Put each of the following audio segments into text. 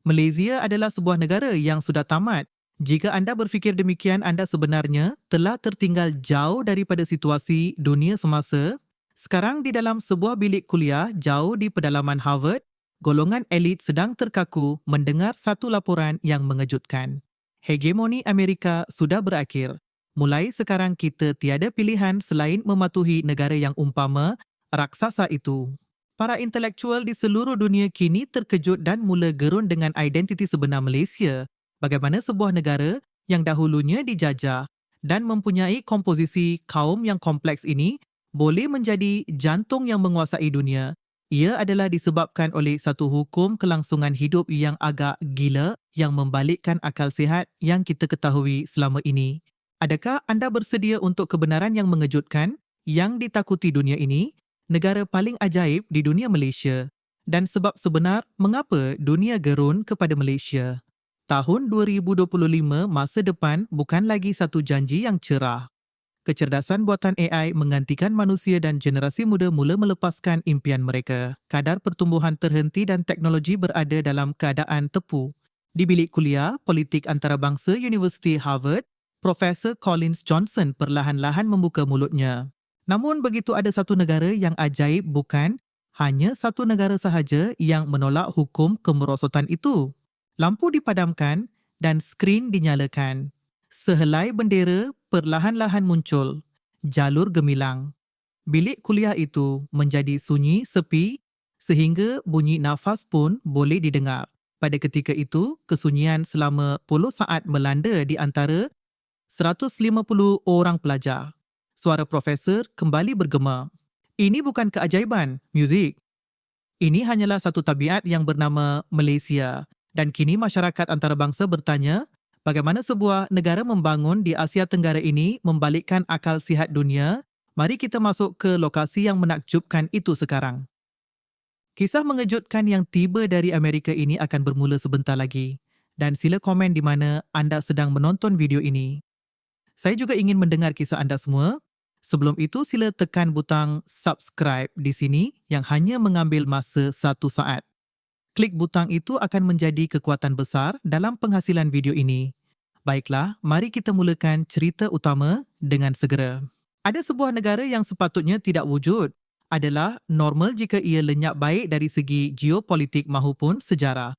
Malaysia adalah sebuah negara yang sudah tamat. Jika anda berfikir demikian, anda sebenarnya telah tertinggal jauh daripada situasi dunia semasa. Sekarang di dalam sebuah bilik kuliah jauh di pedalaman Harvard, golongan elit sedang terkaku mendengar satu laporan yang mengejutkan. Hegemoni Amerika sudah berakhir. Mulai sekarang kita tiada pilihan selain mematuhi negara yang umpama raksasa itu. Para intelektual di seluruh dunia kini terkejut dan mula gerun dengan identiti sebenar Malaysia. Bagaimana sebuah negara yang dahulunya dijajah dan mempunyai komposisi kaum yang kompleks ini boleh menjadi jantung yang menguasai dunia. Ia adalah disebabkan oleh satu hukum kelangsungan hidup yang agak gila yang membalikkan akal sihat yang kita ketahui selama ini. Adakah anda bersedia untuk kebenaran yang mengejutkan yang ditakuti dunia ini? Negara paling ajaib di dunia Malaysia dan sebab sebenar mengapa dunia gerun kepada Malaysia. Tahun 2025 masa depan bukan lagi satu janji yang cerah. Kecerdasan buatan AI menggantikan manusia dan generasi muda mula melepaskan impian mereka. Kadar pertumbuhan terhenti dan teknologi berada dalam keadaan tepu. Di bilik kuliah politik antarabangsa Universiti Harvard, Profesor Collins Johnson perlahan-lahan membuka mulutnya. Namun begitu ada satu negara yang ajaib bukan hanya satu negara sahaja yang menolak hukum kemerosotan itu. Lampu dipadamkan dan skrin dinyalakan. Sehelai bendera perlahan-lahan muncul. Jalur gemilang. Bilik kuliah itu menjadi sunyi sepi sehingga bunyi nafas pun boleh didengar. Pada ketika itu, kesunyian selama puluh saat melanda di antara 150 orang pelajar suara profesor kembali bergema. Ini bukan keajaiban, muzik. Ini hanyalah satu tabiat yang bernama Malaysia. Dan kini masyarakat antarabangsa bertanya, bagaimana sebuah negara membangun di Asia Tenggara ini membalikkan akal sihat dunia? Mari kita masuk ke lokasi yang menakjubkan itu sekarang. Kisah mengejutkan yang tiba dari Amerika ini akan bermula sebentar lagi. Dan sila komen di mana anda sedang menonton video ini. Saya juga ingin mendengar kisah anda semua. Sebelum itu, sila tekan butang subscribe di sini yang hanya mengambil masa satu saat. Klik butang itu akan menjadi kekuatan besar dalam penghasilan video ini. Baiklah, mari kita mulakan cerita utama dengan segera. Ada sebuah negara yang sepatutnya tidak wujud adalah normal jika ia lenyap baik dari segi geopolitik mahupun sejarah.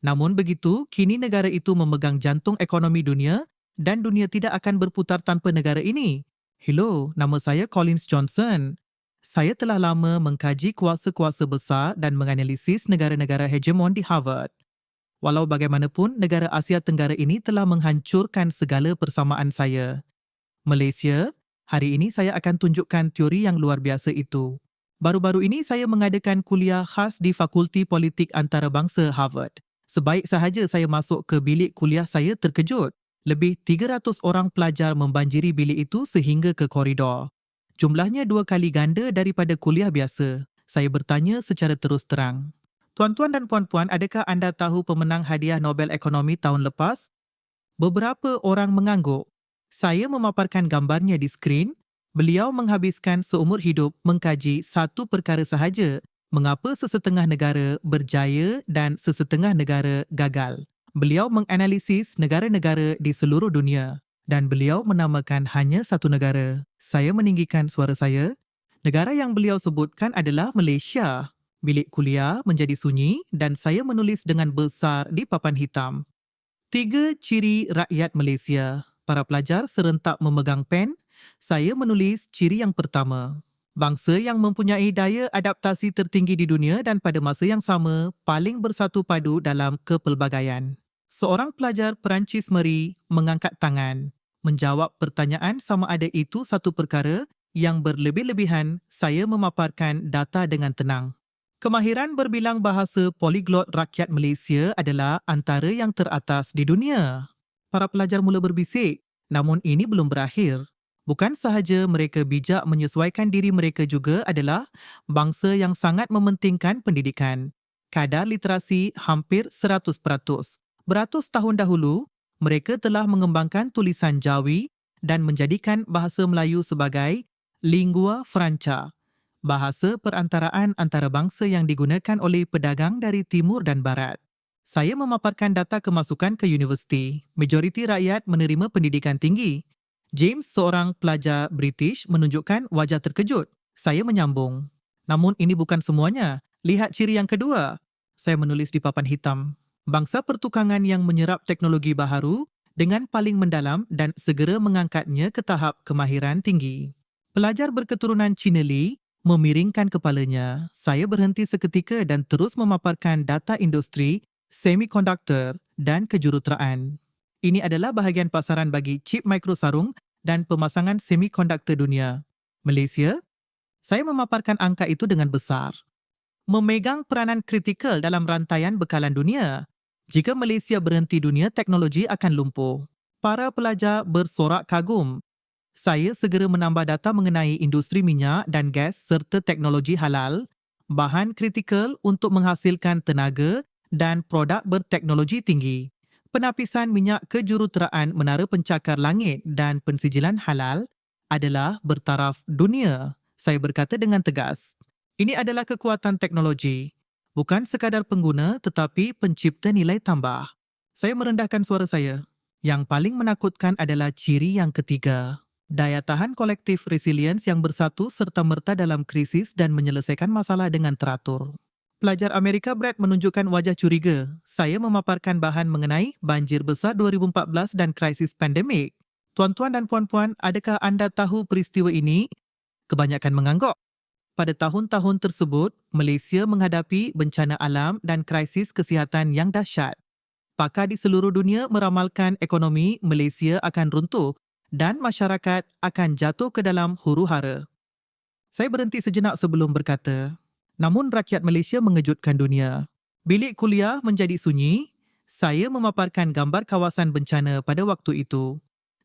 Namun begitu, kini negara itu memegang jantung ekonomi dunia dan dunia tidak akan berputar tanpa negara ini. Hello, nama saya Collins Johnson. Saya telah lama mengkaji kuasa-kuasa besar dan menganalisis negara-negara hegemon di Harvard. Walau bagaimanapun, negara Asia Tenggara ini telah menghancurkan segala persamaan saya. Malaysia, hari ini saya akan tunjukkan teori yang luar biasa itu. Baru-baru ini saya mengadakan kuliah khas di Fakulti Politik Antarabangsa Harvard. Sebaik sahaja saya masuk ke bilik kuliah saya terkejut. Lebih 300 orang pelajar membanjiri bilik itu sehingga ke koridor. Jumlahnya dua kali ganda daripada kuliah biasa. Saya bertanya secara terus terang. Tuan-tuan dan puan-puan, adakah anda tahu pemenang hadiah Nobel Ekonomi tahun lepas? Beberapa orang mengangguk. Saya memaparkan gambarnya di skrin. Beliau menghabiskan seumur hidup mengkaji satu perkara sahaja, mengapa sesetengah negara berjaya dan sesetengah negara gagal beliau menganalisis negara-negara di seluruh dunia dan beliau menamakan hanya satu negara. Saya meninggikan suara saya. Negara yang beliau sebutkan adalah Malaysia. Bilik kuliah menjadi sunyi dan saya menulis dengan besar di papan hitam. Tiga ciri rakyat Malaysia. Para pelajar serentak memegang pen. Saya menulis ciri yang pertama. Bangsa yang mempunyai daya adaptasi tertinggi di dunia dan pada masa yang sama paling bersatu padu dalam kepelbagaian. Seorang pelajar Perancis Meri mengangkat tangan, menjawab pertanyaan sama ada itu satu perkara yang berlebih-lebihan saya memaparkan data dengan tenang. Kemahiran berbilang bahasa poliglot rakyat Malaysia adalah antara yang teratas di dunia. Para pelajar mula berbisik, namun ini belum berakhir. Bukan sahaja mereka bijak menyesuaikan diri mereka juga adalah bangsa yang sangat mementingkan pendidikan. Kadar literasi hampir 100%. Beratus tahun dahulu, mereka telah mengembangkan tulisan Jawi dan menjadikan bahasa Melayu sebagai lingua franca, bahasa perantaraan antara bangsa yang digunakan oleh pedagang dari timur dan barat. Saya memaparkan data kemasukan ke universiti. Majoriti rakyat menerima pendidikan tinggi. James, seorang pelajar British, menunjukkan wajah terkejut. Saya menyambung. Namun ini bukan semuanya. Lihat ciri yang kedua. Saya menulis di papan hitam. Bangsa pertukangan yang menyerap teknologi baharu dengan paling mendalam dan segera mengangkatnya ke tahap kemahiran tinggi. Pelajar berketurunan Cina Li memiringkan kepalanya. Saya berhenti seketika dan terus memaparkan data industri, semikonduktor dan kejuruteraan. Ini adalah bahagian pasaran bagi chip mikrosarung dan pemasangan semikonduktor dunia. Malaysia, saya memaparkan angka itu dengan besar memegang peranan kritikal dalam rantaian bekalan dunia. Jika Malaysia berhenti dunia, teknologi akan lumpuh. Para pelajar bersorak kagum. Saya segera menambah data mengenai industri minyak dan gas serta teknologi halal, bahan kritikal untuk menghasilkan tenaga dan produk berteknologi tinggi. Penapisan minyak kejuruteraan menara pencakar langit dan pensijilan halal adalah bertaraf dunia. Saya berkata dengan tegas. Ini adalah kekuatan teknologi, bukan sekadar pengguna tetapi pencipta nilai tambah. Saya merendahkan suara saya. Yang paling menakutkan adalah ciri yang ketiga. Daya tahan kolektif resilience yang bersatu serta-merta dalam krisis dan menyelesaikan masalah dengan teratur. Pelajar Amerika Brad menunjukkan wajah curiga. Saya memaparkan bahan mengenai banjir besar 2014 dan krisis pandemik. Tuan-tuan dan puan-puan, adakah anda tahu peristiwa ini? Kebanyakan mengangguk. Pada tahun-tahun tersebut, Malaysia menghadapi bencana alam dan krisis kesihatan yang dahsyat. Pakar di seluruh dunia meramalkan ekonomi Malaysia akan runtuh dan masyarakat akan jatuh ke dalam huru-hara. Saya berhenti sejenak sebelum berkata, namun rakyat Malaysia mengejutkan dunia. Bilik kuliah menjadi sunyi, saya memaparkan gambar kawasan bencana pada waktu itu.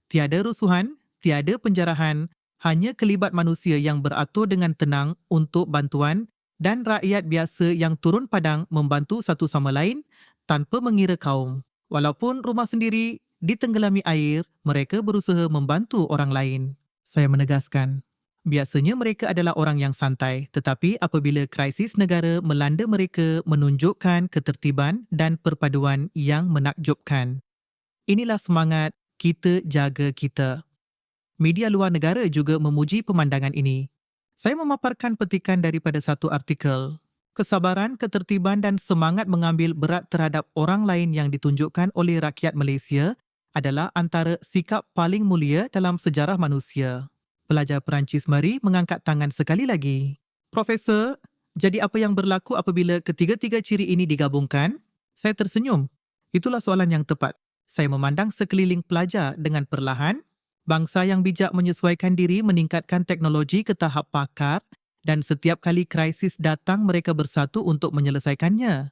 Tiada rusuhan, tiada penjarahan, hanya kelibat manusia yang beratur dengan tenang untuk bantuan dan rakyat biasa yang turun padang membantu satu sama lain tanpa mengira kaum. Walaupun rumah sendiri ditenggelami air, mereka berusaha membantu orang lain. Saya menegaskan, biasanya mereka adalah orang yang santai tetapi apabila krisis negara melanda mereka menunjukkan ketertiban dan perpaduan yang menakjubkan. Inilah semangat kita jaga kita media luar negara juga memuji pemandangan ini. Saya memaparkan petikan daripada satu artikel. Kesabaran, ketertiban dan semangat mengambil berat terhadap orang lain yang ditunjukkan oleh rakyat Malaysia adalah antara sikap paling mulia dalam sejarah manusia. Pelajar Perancis Mari mengangkat tangan sekali lagi. Profesor, jadi apa yang berlaku apabila ketiga-tiga ciri ini digabungkan? Saya tersenyum. Itulah soalan yang tepat. Saya memandang sekeliling pelajar dengan perlahan Bangsa yang bijak menyesuaikan diri meningkatkan teknologi ke tahap pakar dan setiap kali krisis datang mereka bersatu untuk menyelesaikannya.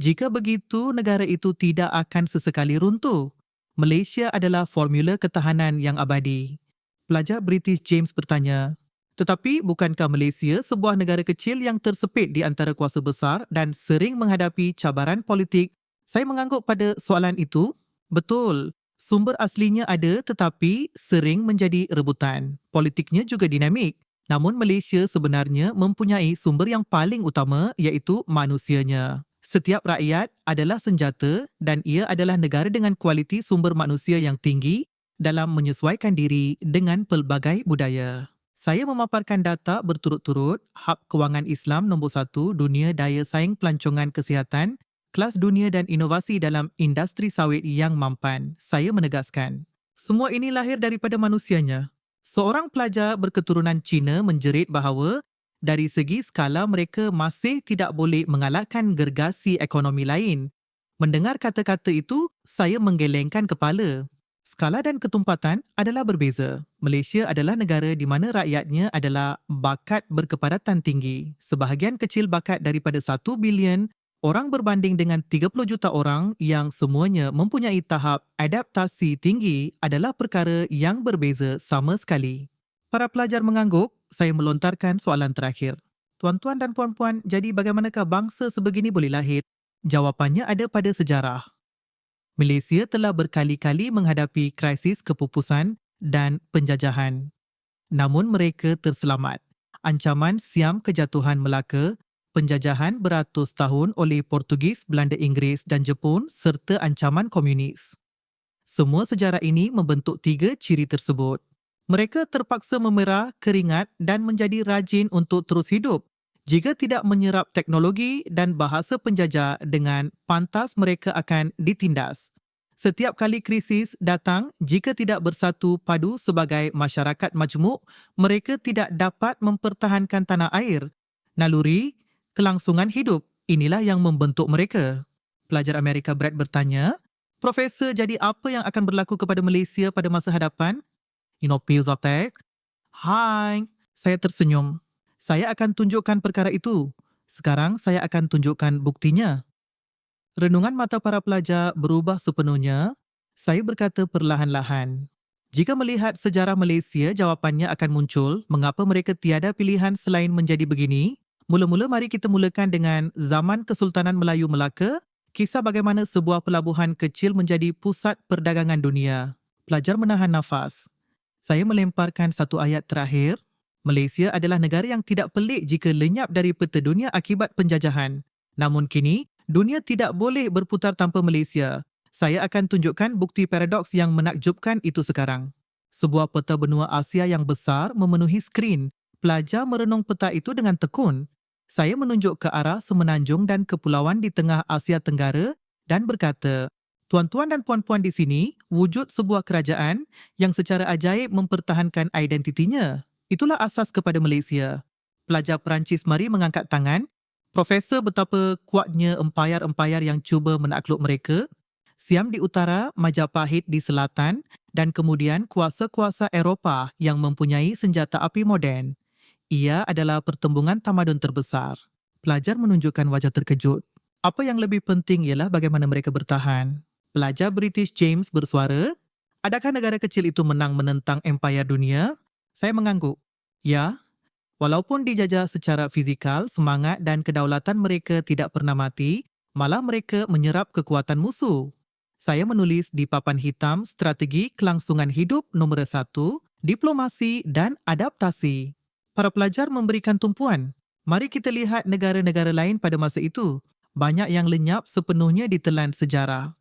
Jika begitu, negara itu tidak akan sesekali runtuh. Malaysia adalah formula ketahanan yang abadi. Pelajar British James bertanya, tetapi bukankah Malaysia sebuah negara kecil yang tersepit di antara kuasa besar dan sering menghadapi cabaran politik? Saya mengangguk pada soalan itu. Betul, Sumber aslinya ada tetapi sering menjadi rebutan. Politiknya juga dinamik. Namun Malaysia sebenarnya mempunyai sumber yang paling utama iaitu manusianya. Setiap rakyat adalah senjata dan ia adalah negara dengan kualiti sumber manusia yang tinggi dalam menyesuaikan diri dengan pelbagai budaya. Saya memaparkan data berturut-turut Hub Kewangan Islam nombor satu Dunia Daya Saing Pelancongan Kesihatan kelas dunia dan inovasi dalam industri sawit yang mampan. Saya menegaskan, semua ini lahir daripada manusianya. Seorang pelajar berketurunan Cina menjerit bahawa dari segi skala mereka masih tidak boleh mengalahkan gergasi ekonomi lain. Mendengar kata-kata itu, saya menggelengkan kepala. Skala dan ketumpatan adalah berbeza. Malaysia adalah negara di mana rakyatnya adalah bakat berkepadatan tinggi. Sebahagian kecil bakat daripada 1 bilion orang berbanding dengan 30 juta orang yang semuanya mempunyai tahap adaptasi tinggi adalah perkara yang berbeza sama sekali. Para pelajar mengangguk, saya melontarkan soalan terakhir. Tuan-tuan dan puan-puan, jadi bagaimanakah bangsa sebegini boleh lahir? Jawapannya ada pada sejarah. Malaysia telah berkali-kali menghadapi krisis kepupusan dan penjajahan. Namun mereka terselamat. Ancaman siam kejatuhan Melaka penjajahan beratus tahun oleh Portugis, Belanda, Inggeris dan Jepun serta ancaman komunis. Semua sejarah ini membentuk tiga ciri tersebut. Mereka terpaksa memerah, keringat dan menjadi rajin untuk terus hidup. Jika tidak menyerap teknologi dan bahasa penjajah dengan pantas mereka akan ditindas. Setiap kali krisis datang, jika tidak bersatu padu sebagai masyarakat majmuk, mereka tidak dapat mempertahankan tanah air. Naluri, kelangsungan hidup, inilah yang membentuk mereka. Pelajar Amerika Brad bertanya, Profesor, jadi apa yang akan berlaku kepada Malaysia pada masa hadapan? Inopil Zotek. Hai, saya tersenyum. Saya akan tunjukkan perkara itu. Sekarang saya akan tunjukkan buktinya. Renungan mata para pelajar berubah sepenuhnya. Saya berkata perlahan-lahan. Jika melihat sejarah Malaysia, jawapannya akan muncul mengapa mereka tiada pilihan selain menjadi begini. Mula-mula mari kita mulakan dengan zaman Kesultanan Melayu Melaka, kisah bagaimana sebuah pelabuhan kecil menjadi pusat perdagangan dunia. Pelajar menahan nafas saya melemparkan satu ayat terakhir. Malaysia adalah negara yang tidak pelik jika lenyap dari peta dunia akibat penjajahan. Namun kini, dunia tidak boleh berputar tanpa Malaysia. Saya akan tunjukkan bukti paradoks yang menakjubkan itu sekarang. Sebuah peta benua Asia yang besar memenuhi skrin. Pelajar merenung peta itu dengan tekun. Saya menunjuk ke arah semenanjung dan kepulauan di tengah Asia Tenggara dan berkata, Tuan-tuan dan puan-puan di sini, wujud sebuah kerajaan yang secara ajaib mempertahankan identitinya. Itulah asas kepada Malaysia. Pelajar Perancis mari mengangkat tangan. Profesor betapa kuatnya empayar-empayar yang cuba menakluk mereka. Siam di utara, Majapahit di selatan dan kemudian kuasa-kuasa Eropah yang mempunyai senjata api moden. Ia adalah pertembungan tamadun terbesar. Pelajar menunjukkan wajah terkejut. Apa yang lebih penting ialah bagaimana mereka bertahan. Pelajar British James bersuara, adakah negara kecil itu menang menentang empayar dunia? Saya mengangguk. Ya, walaupun dijajah secara fizikal, semangat dan kedaulatan mereka tidak pernah mati, malah mereka menyerap kekuatan musuh. Saya menulis di papan hitam strategi kelangsungan hidup nombor satu, diplomasi dan adaptasi. Para pelajar memberikan tumpuan. Mari kita lihat negara-negara lain pada masa itu. Banyak yang lenyap sepenuhnya ditelan sejarah.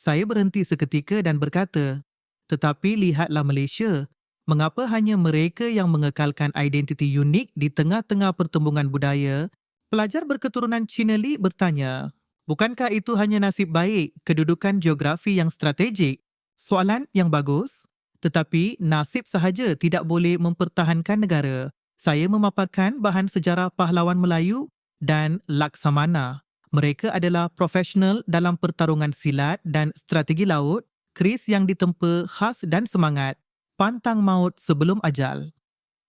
Saya berhenti seketika dan berkata, tetapi lihatlah Malaysia. Mengapa hanya mereka yang mengekalkan identiti unik di tengah-tengah pertembungan budaya? Pelajar berketurunan Cina Li bertanya, bukankah itu hanya nasib baik kedudukan geografi yang strategik? Soalan yang bagus, tetapi nasib sahaja tidak boleh mempertahankan negara. Saya memaparkan bahan sejarah pahlawan Melayu dan Laksamana mereka adalah profesional dalam pertarungan silat dan strategi laut, kris yang ditempa khas dan semangat, pantang maut sebelum ajal.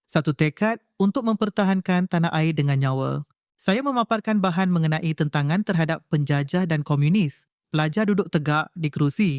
Satu tekad untuk mempertahankan tanah air dengan nyawa. Saya memaparkan bahan mengenai tentangan terhadap penjajah dan komunis. Pelajar duduk tegak di kerusi.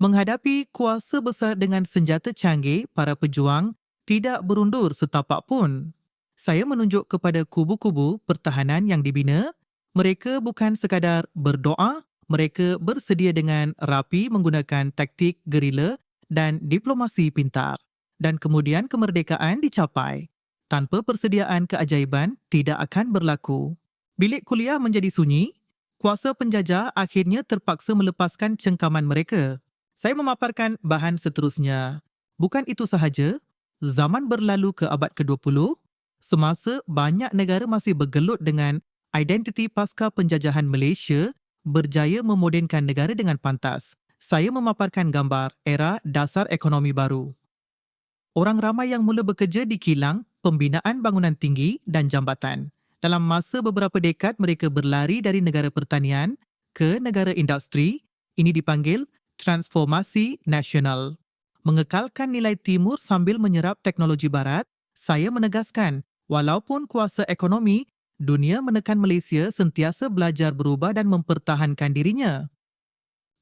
Menghadapi kuasa besar dengan senjata canggih, para pejuang tidak berundur setapak pun. Saya menunjuk kepada kubu-kubu pertahanan yang dibina mereka bukan sekadar berdoa, mereka bersedia dengan rapi menggunakan taktik gerila dan diplomasi pintar. Dan kemudian kemerdekaan dicapai. Tanpa persediaan keajaiban, tidak akan berlaku. Bilik kuliah menjadi sunyi, kuasa penjajah akhirnya terpaksa melepaskan cengkaman mereka. Saya memaparkan bahan seterusnya. Bukan itu sahaja, zaman berlalu ke abad ke-20, semasa banyak negara masih bergelut dengan identiti pasca penjajahan Malaysia berjaya memodenkan negara dengan pantas. Saya memaparkan gambar era dasar ekonomi baru. Orang ramai yang mula bekerja di kilang, pembinaan bangunan tinggi dan jambatan. Dalam masa beberapa dekad mereka berlari dari negara pertanian ke negara industri. Ini dipanggil transformasi nasional. Mengekalkan nilai timur sambil menyerap teknologi barat, saya menegaskan walaupun kuasa ekonomi dunia menekan Malaysia sentiasa belajar berubah dan mempertahankan dirinya.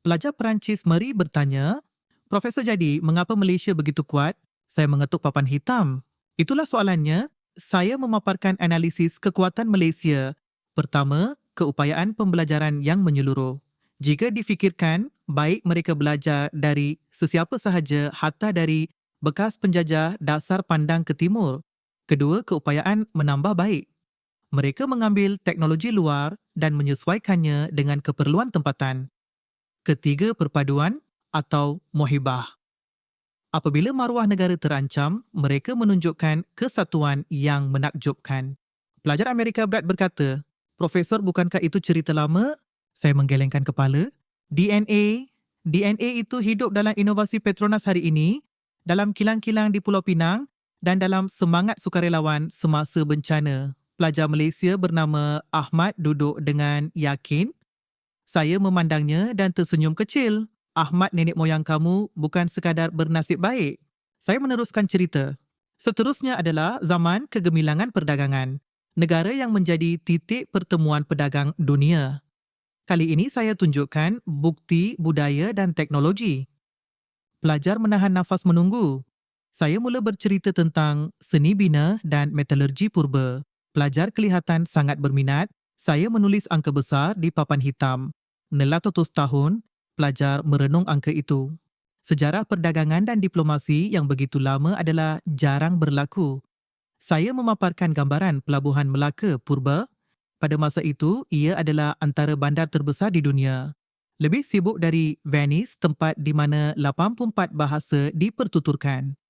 Pelajar Perancis Mary bertanya, Profesor jadi, mengapa Malaysia begitu kuat? Saya mengetuk papan hitam. Itulah soalannya. Saya memaparkan analisis kekuatan Malaysia. Pertama, keupayaan pembelajaran yang menyeluruh. Jika difikirkan, baik mereka belajar dari sesiapa sahaja hatta dari bekas penjajah dasar pandang ke timur. Kedua, keupayaan menambah baik. Mereka mengambil teknologi luar dan menyesuaikannya dengan keperluan tempatan. Ketiga perpaduan atau mohibah. Apabila maruah negara terancam, mereka menunjukkan kesatuan yang menakjubkan. Pelajar Amerika Brad berkata, Profesor, bukankah itu cerita lama? Saya menggelengkan kepala. DNA, DNA itu hidup dalam inovasi Petronas hari ini, dalam kilang-kilang di Pulau Pinang dan dalam semangat sukarelawan semasa bencana pelajar Malaysia bernama Ahmad duduk dengan yakin. Saya memandangnya dan tersenyum kecil. Ahmad nenek moyang kamu bukan sekadar bernasib baik. Saya meneruskan cerita. Seterusnya adalah zaman kegemilangan perdagangan. Negara yang menjadi titik pertemuan pedagang dunia. Kali ini saya tunjukkan bukti budaya dan teknologi. Pelajar menahan nafas menunggu. Saya mula bercerita tentang seni bina dan metalurgi purba. Pelajar kelihatan sangat berminat. Saya menulis angka besar di papan hitam. Nelatotus tahun, pelajar merenung angka itu. Sejarah perdagangan dan diplomasi yang begitu lama adalah jarang berlaku. Saya memaparkan gambaran pelabuhan Melaka Purba. Pada masa itu, ia adalah antara bandar terbesar di dunia. Lebih sibuk dari Venice, tempat di mana 84 bahasa dipertuturkan.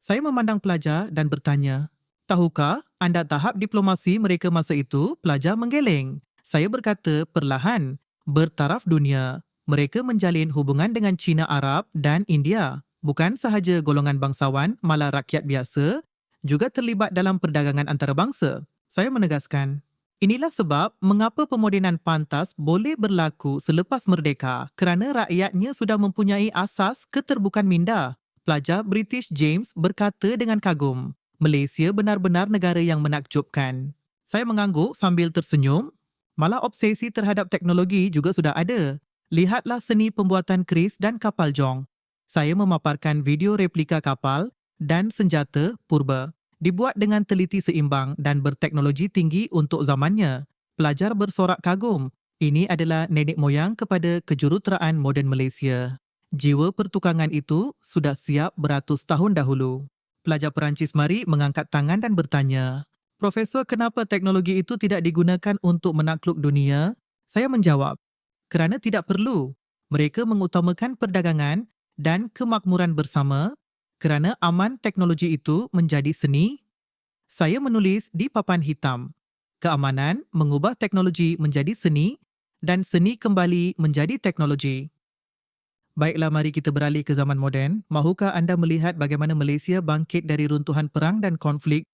Saya memandang pelajar dan bertanya, Tahukah anda tahap diplomasi mereka masa itu pelajar menggeleng? Saya berkata perlahan, bertaraf dunia. Mereka menjalin hubungan dengan Cina Arab dan India. Bukan sahaja golongan bangsawan, malah rakyat biasa juga terlibat dalam perdagangan antarabangsa. Saya menegaskan, inilah sebab mengapa pemodenan pantas boleh berlaku selepas merdeka kerana rakyatnya sudah mempunyai asas keterbukaan minda. Pelajar British James berkata dengan kagum, Malaysia benar-benar negara yang menakjubkan. Saya mengangguk sambil tersenyum. Malah obsesi terhadap teknologi juga sudah ada. Lihatlah seni pembuatan keris dan kapal jong. Saya memaparkan video replika kapal dan senjata purba. Dibuat dengan teliti seimbang dan berteknologi tinggi untuk zamannya. Pelajar bersorak kagum. Ini adalah nenek moyang kepada kejuruteraan moden Malaysia. Jiwa pertukangan itu sudah siap beratus tahun dahulu pelajar Perancis mari mengangkat tangan dan bertanya, Profesor, kenapa teknologi itu tidak digunakan untuk menakluk dunia? Saya menjawab, kerana tidak perlu. Mereka mengutamakan perdagangan dan kemakmuran bersama kerana aman teknologi itu menjadi seni. Saya menulis di papan hitam, keamanan mengubah teknologi menjadi seni dan seni kembali menjadi teknologi. Baiklah, mari kita beralih ke zaman moden. Mahukah anda melihat bagaimana Malaysia bangkit dari runtuhan perang dan konflik?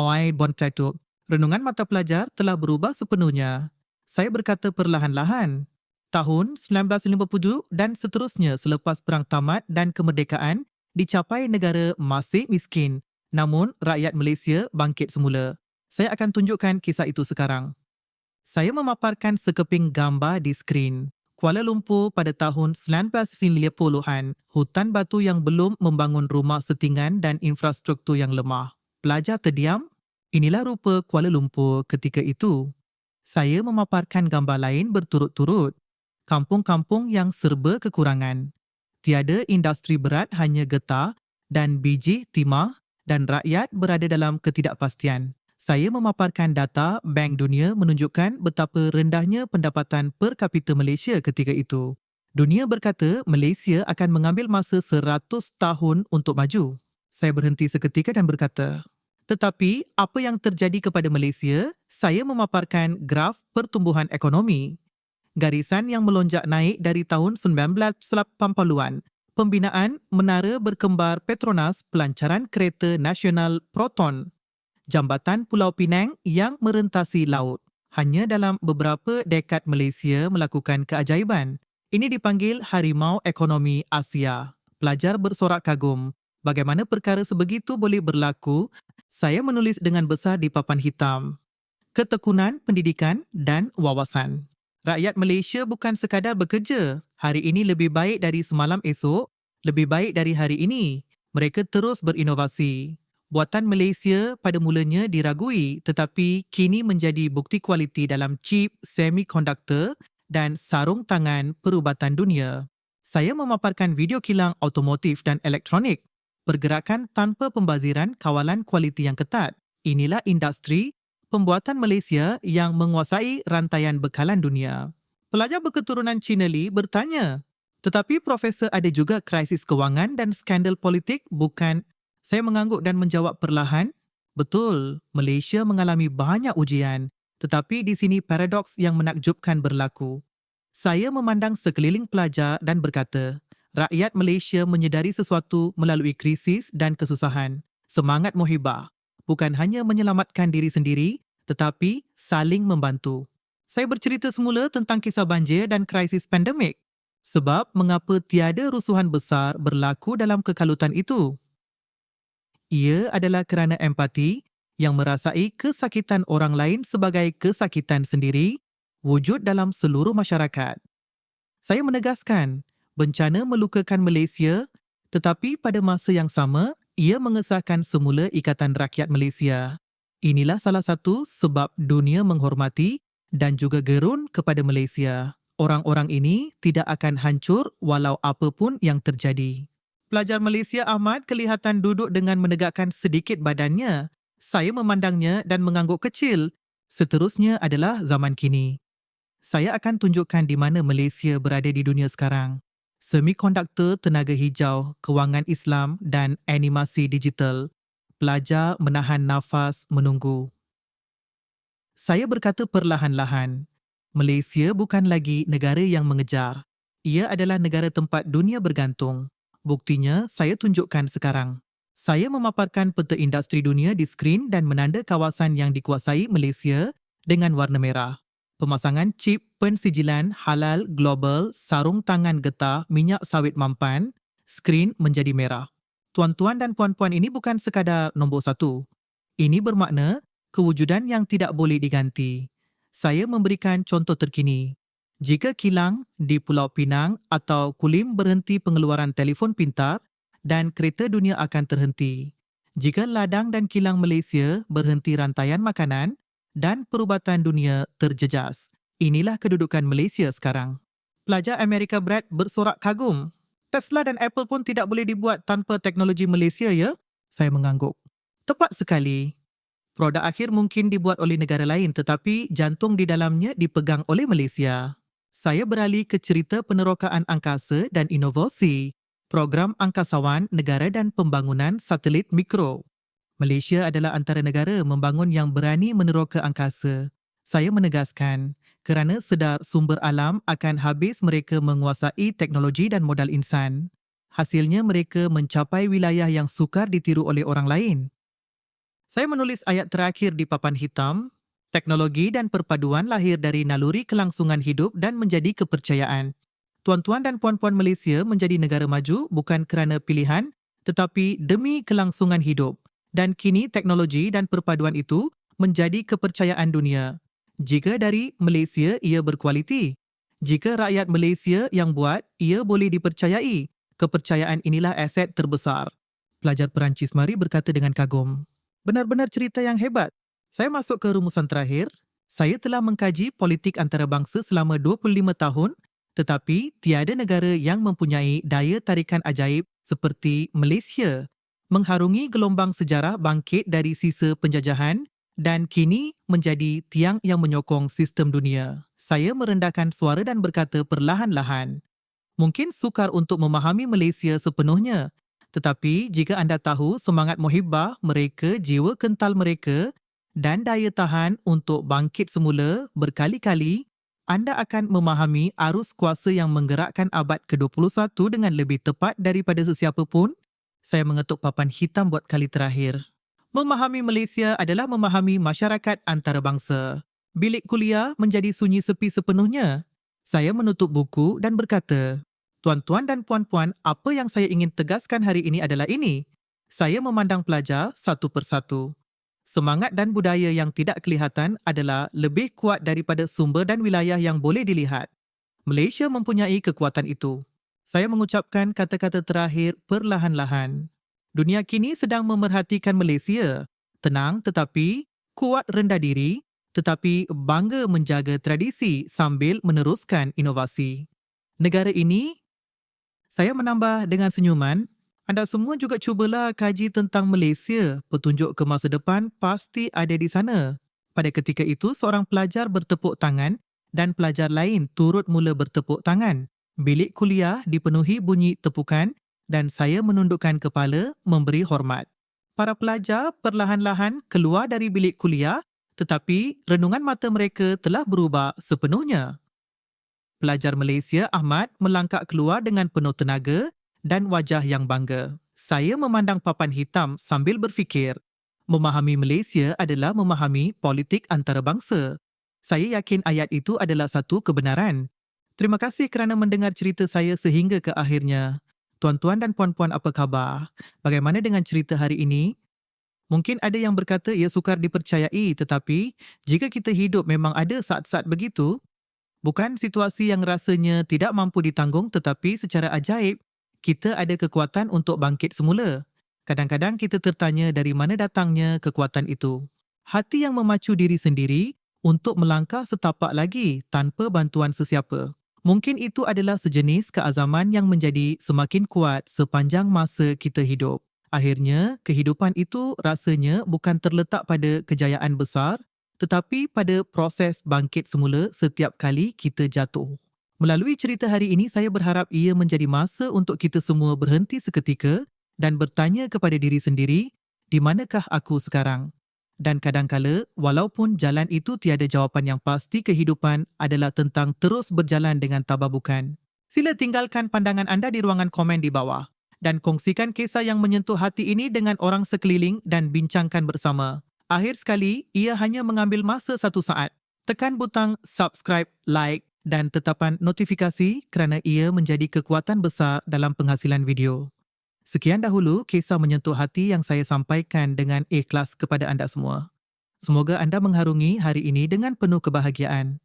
Oi, Bon Plato. Renungan mata pelajar telah berubah sepenuhnya. Saya berkata perlahan-lahan. Tahun 1950 dan seterusnya selepas perang tamat dan kemerdekaan dicapai negara masih miskin. Namun, rakyat Malaysia bangkit semula. Saya akan tunjukkan kisah itu sekarang. Saya memaparkan sekeping gambar di skrin. Kuala Lumpur pada tahun 1990-an, hutan batu yang belum membangun rumah setinggan dan infrastruktur yang lemah. Pelajar terdiam? Inilah rupa Kuala Lumpur ketika itu. Saya memaparkan gambar lain berturut-turut. Kampung-kampung yang serba kekurangan. Tiada industri berat hanya getah dan biji timah dan rakyat berada dalam ketidakpastian saya memaparkan data Bank Dunia menunjukkan betapa rendahnya pendapatan per kapita Malaysia ketika itu. Dunia berkata Malaysia akan mengambil masa 100 tahun untuk maju. Saya berhenti seketika dan berkata, tetapi apa yang terjadi kepada Malaysia? Saya memaparkan graf pertumbuhan ekonomi. Garisan yang melonjak naik dari tahun 1980-an. Pembinaan menara berkembar Petronas pelancaran kereta nasional Proton Jambatan Pulau Pinang yang merentasi laut. Hanya dalam beberapa dekad Malaysia melakukan keajaiban. Ini dipanggil Harimau Ekonomi Asia. Pelajar bersorak kagum. Bagaimana perkara sebegitu boleh berlaku? Saya menulis dengan besar di papan hitam. Ketekunan pendidikan dan wawasan. Rakyat Malaysia bukan sekadar bekerja. Hari ini lebih baik dari semalam esok, lebih baik dari hari ini. Mereka terus berinovasi buatan Malaysia pada mulanya diragui tetapi kini menjadi bukti kualiti dalam chip semiconductor dan sarung tangan perubatan dunia. Saya memaparkan video kilang automotif dan elektronik, pergerakan tanpa pembaziran kawalan kualiti yang ketat. Inilah industri pembuatan Malaysia yang menguasai rantaian bekalan dunia. Pelajar berketurunan Cina Li bertanya, tetapi Profesor ada juga krisis kewangan dan skandal politik bukan? Saya mengangguk dan menjawab perlahan, betul, Malaysia mengalami banyak ujian, tetapi di sini paradoks yang menakjubkan berlaku. Saya memandang sekeliling pelajar dan berkata, rakyat Malaysia menyedari sesuatu melalui krisis dan kesusahan. Semangat muhibah bukan hanya menyelamatkan diri sendiri, tetapi saling membantu. Saya bercerita semula tentang kisah banjir dan krisis pandemik. Sebab mengapa tiada rusuhan besar berlaku dalam kekalutan itu? Ia adalah kerana empati yang merasai kesakitan orang lain sebagai kesakitan sendiri wujud dalam seluruh masyarakat. Saya menegaskan, bencana melukakan Malaysia tetapi pada masa yang sama, ia mengesahkan semula Ikatan Rakyat Malaysia. Inilah salah satu sebab dunia menghormati dan juga gerun kepada Malaysia orang-orang ini tidak akan hancur walau apapun yang terjadi. Pelajar Malaysia Ahmad kelihatan duduk dengan menegakkan sedikit badannya. Saya memandangnya dan mengangguk kecil. Seterusnya adalah zaman kini. Saya akan tunjukkan di mana Malaysia berada di dunia sekarang. Semikonduktor tenaga hijau, kewangan Islam dan animasi digital. Pelajar menahan nafas menunggu. Saya berkata perlahan-lahan. Malaysia bukan lagi negara yang mengejar. Ia adalah negara tempat dunia bergantung. Buktinya, saya tunjukkan sekarang. Saya memaparkan peta industri dunia di skrin dan menanda kawasan yang dikuasai Malaysia dengan warna merah. Pemasangan chip pensijilan halal global sarung tangan getah minyak sawit mampan, skrin menjadi merah. Tuan-tuan dan puan-puan ini bukan sekadar nombor satu. Ini bermakna kewujudan yang tidak boleh diganti saya memberikan contoh terkini. Jika kilang di Pulau Pinang atau Kulim berhenti pengeluaran telefon pintar dan kereta dunia akan terhenti. Jika ladang dan kilang Malaysia berhenti rantaian makanan dan perubatan dunia terjejas. Inilah kedudukan Malaysia sekarang. Pelajar Amerika Brad bersorak kagum. Tesla dan Apple pun tidak boleh dibuat tanpa teknologi Malaysia ya? Saya mengangguk. Tepat sekali. Produk akhir mungkin dibuat oleh negara lain tetapi jantung di dalamnya dipegang oleh Malaysia. Saya beralih ke cerita penerokaan angkasa dan inovasi, program angkasawan negara dan pembangunan satelit mikro. Malaysia adalah antara negara membangun yang berani meneroka angkasa. Saya menegaskan, kerana sedar sumber alam akan habis mereka menguasai teknologi dan modal insan. Hasilnya mereka mencapai wilayah yang sukar ditiru oleh orang lain. Saya menulis ayat terakhir di papan hitam. Teknologi dan perpaduan lahir dari naluri kelangsungan hidup dan menjadi kepercayaan. Tuan-tuan dan puan-puan Malaysia menjadi negara maju bukan kerana pilihan tetapi demi kelangsungan hidup. Dan kini teknologi dan perpaduan itu menjadi kepercayaan dunia. Jika dari Malaysia ia berkualiti. Jika rakyat Malaysia yang buat, ia boleh dipercayai. Kepercayaan inilah aset terbesar. Pelajar Perancis Mari berkata dengan kagum. Benar-benar cerita yang hebat. Saya masuk ke rumusan terakhir. Saya telah mengkaji politik antarabangsa selama 25 tahun tetapi tiada negara yang mempunyai daya tarikan ajaib seperti Malaysia mengharungi gelombang sejarah bangkit dari sisa penjajahan dan kini menjadi tiang yang menyokong sistem dunia. Saya merendahkan suara dan berkata perlahan-lahan. Mungkin sukar untuk memahami Malaysia sepenuhnya tetapi jika anda tahu semangat muhibbah mereka, jiwa kental mereka dan daya tahan untuk bangkit semula berkali-kali, anda akan memahami arus kuasa yang menggerakkan abad ke-21 dengan lebih tepat daripada sesiapa pun. Saya mengetuk papan hitam buat kali terakhir. Memahami Malaysia adalah memahami masyarakat antarabangsa. Bilik kuliah menjadi sunyi sepi sepenuhnya. Saya menutup buku dan berkata, Tuan-tuan dan puan-puan, apa yang saya ingin tegaskan hari ini adalah ini. Saya memandang pelajar satu persatu. Semangat dan budaya yang tidak kelihatan adalah lebih kuat daripada sumber dan wilayah yang boleh dilihat. Malaysia mempunyai kekuatan itu. Saya mengucapkan kata-kata terakhir perlahan-lahan. Dunia kini sedang memerhatikan Malaysia. Tenang tetapi kuat rendah diri tetapi bangga menjaga tradisi sambil meneruskan inovasi. Negara ini saya menambah dengan senyuman, anda semua juga cubalah kaji tentang Malaysia. Petunjuk ke masa depan pasti ada di sana. Pada ketika itu, seorang pelajar bertepuk tangan dan pelajar lain turut mula bertepuk tangan. Bilik kuliah dipenuhi bunyi tepukan dan saya menundukkan kepala memberi hormat. Para pelajar perlahan-lahan keluar dari bilik kuliah tetapi renungan mata mereka telah berubah sepenuhnya. Pelajar Malaysia Ahmad melangkah keluar dengan penuh tenaga dan wajah yang bangga. Saya memandang papan hitam sambil berfikir, memahami Malaysia adalah memahami politik antarabangsa. Saya yakin ayat itu adalah satu kebenaran. Terima kasih kerana mendengar cerita saya sehingga ke akhirnya. Tuan-tuan dan puan-puan apa khabar? Bagaimana dengan cerita hari ini? Mungkin ada yang berkata ia sukar dipercayai tetapi jika kita hidup memang ada saat-saat begitu, bukan situasi yang rasanya tidak mampu ditanggung tetapi secara ajaib, kita ada kekuatan untuk bangkit semula. Kadang-kadang kita tertanya dari mana datangnya kekuatan itu. Hati yang memacu diri sendiri untuk melangkah setapak lagi tanpa bantuan sesiapa. Mungkin itu adalah sejenis keazaman yang menjadi semakin kuat sepanjang masa kita hidup. Akhirnya, kehidupan itu rasanya bukan terletak pada kejayaan besar tetapi pada proses bangkit semula setiap kali kita jatuh. Melalui cerita hari ini, saya berharap ia menjadi masa untuk kita semua berhenti seketika dan bertanya kepada diri sendiri, di manakah aku sekarang? Dan kadangkala, walaupun jalan itu tiada jawapan yang pasti kehidupan adalah tentang terus berjalan dengan tababukan. Sila tinggalkan pandangan anda di ruangan komen di bawah dan kongsikan kisah yang menyentuh hati ini dengan orang sekeliling dan bincangkan bersama. Akhir sekali, ia hanya mengambil masa satu saat. Tekan butang subscribe, like dan tetapan notifikasi kerana ia menjadi kekuatan besar dalam penghasilan video. Sekian dahulu kisah menyentuh hati yang saya sampaikan dengan ikhlas kepada anda semua. Semoga anda mengharungi hari ini dengan penuh kebahagiaan.